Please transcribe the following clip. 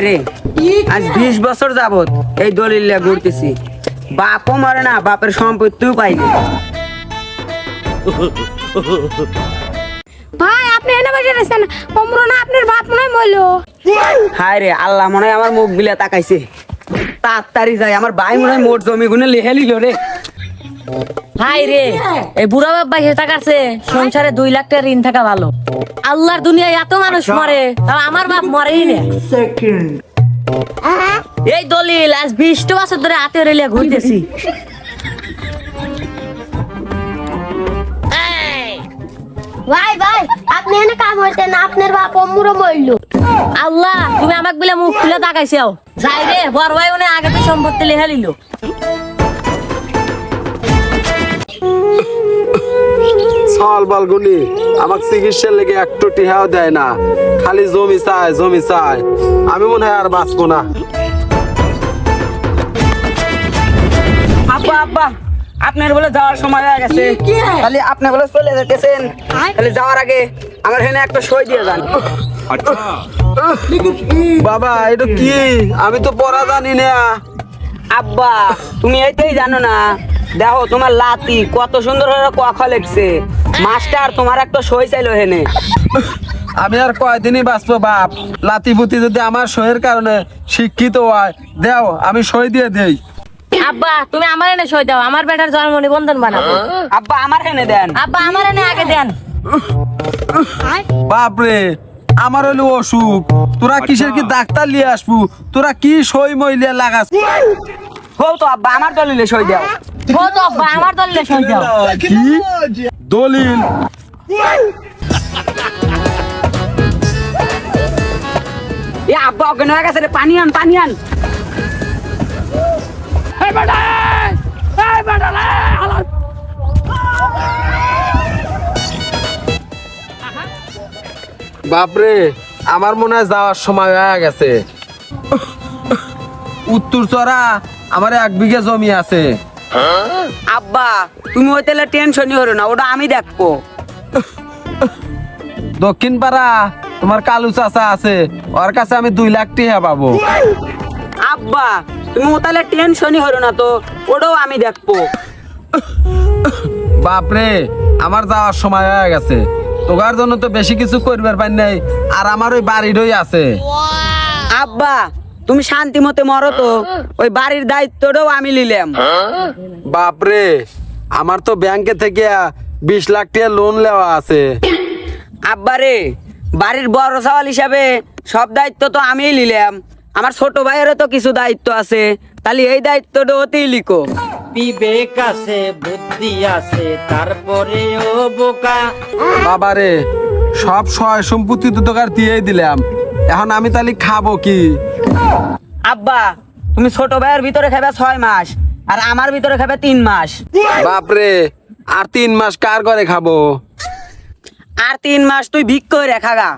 হায় রে। আজ বিশ বছর যাবত এই দলিল ঘুরতেছি। বাপও মরে না বাপের সম্পত্তিও পাইনি ভাই আপনি এনে বসে রয়েছেন। অমরো না আপনার বাপ মনে হয় মইলো হায় রে আল্লাহ মনে হয় আমার মুখ বিলে তাকাইছে। তাড়াতাড়ি যাই আমার ভাই মনে হয় মোট জমি গুনে লেহে লিল রে। হাই রে এই বুড়া বাবা সে টাকাছে সংসারে দুই লাখ টাকা ঋণ থাকা ভালো। আল্লাহর দুনিয়ায় এত মানুষ মরে তাও আমার বাপ মরেই না। এই দলিল আজ বিশটা বছর ধরে হাতে রেলিয়া ঘুরতেছি। ভাই ভাই আপনি এনে কাম হইতে না আপনার বাপ অমরো মইলো। আল্লাহ তুমি আমাকে বলে মুখ খুলে তাকাইছাও যাই রে বড় ভাই উনি আগে তো সম্পত্তি লেখা লিল। সাল বালগুনি আমাকে চিকিৎসার লেগে একটু টিহাও দেয় না। খালি জমি চায় জমি চায়। আমি মনে হয় আর বাঁচবো না। আব্বা আব্বা আপনার বলে যাওয়ার সময় হয়ে গেছে। খালি আপনি বলে চলে যেতেছেন। খালি যাওয়ার আগে আমার এখানে একটা সই দিয়ে যান। বাবা এটা কি? আমি তো পড়া জানি না। আব্বা তুমি এইটাই জানো না। দেখো তোমার লাতি কত সুন্দর করে লিখছে মাস্টার তোমার একটা সই চাইলো হেনে আমি আর কয়দিনই বাঁচবো বাপ? লাতি পুতি যদি আমার সইয়ের কারণে শিক্ষিত হয় দেও আমি সই দিয়ে দেই। আব্বা তুমি আমার এনে সই দাও আমার বেটার জন্ম নিবন্ধন বানাবো। আব্বা আমার হেনে দেন। আব্বা আমার এনে আগে দেন। বাপরে আমার হলো অসুখ। তোরা কিসের কি ডাক্তার নিয়ে আসব? তোরা কি সই মইলিয়া লাগাস? হোক তো আব্বা আমার দলিলে সই দাও। ও তো আব্বা আমার দলিলে সই দাও। কি? দলিল। এ আব্বা অজ্ঞান হয়ে গেছে রে পানি আন পানি আন। বাপরে আমার মনে হয় যাওয়ার সময় হয়ে গেছে। উত্তর চড়া আমার এক বিঘে জমি আছে। আব্বা তুমি ওই তাহলে টেনশনই হলো না ওটা আমি দেখব। দক্ষিণ পাড়া তোমার কালু চাচা আছে ওর কাছে আমি দুই লাখ টাকা পাবো। আব্বা তুমি ও তাহলে টেনশনই হলো না তো ওটাও আমি দেখব। বাপরে আমার যাওয়ার সময় হয়ে গেছে। তোকার জন্য তো বেশি কিছু করবার পাই নাই আর আমার ওই বাড়িরই আছে। আব্বা তুমি শান্তি মতে মরো তো ওই বাড়ির দায়িত্বটাও আমি নিলাম। বাপরে আমার তো ব্যাংকে থেকে বিশ লাখ টাকা লোন নেওয়া আছে। আব্বা রে বাড়ির বড় সওয়াল হিসাবে সব দায়িত্ব তো আমিই নিলাম। আমার ছোট ভাইয়েরও তো কিছু দায়িত্ব আছে তাহলে এই দায়িত্বটা ওতেই লিখো। বিবেক আছে বুদ্ধি আছে তারপরেও বোকা। বাবারে সব সয় সম্পত্তি তো তোকার দিয়েই দিলাম। এখন আমি তাহলে খাব কি? আব্বা তুমি ছোট ভাইয়ের ভিতরে খাবে ছয় মাস আর আমার ভিতরে খাবে তিন মাস। বাপরে আর তিন মাস কার করে খাব? আর তিন মাস তুই ভিক করে রেখাগা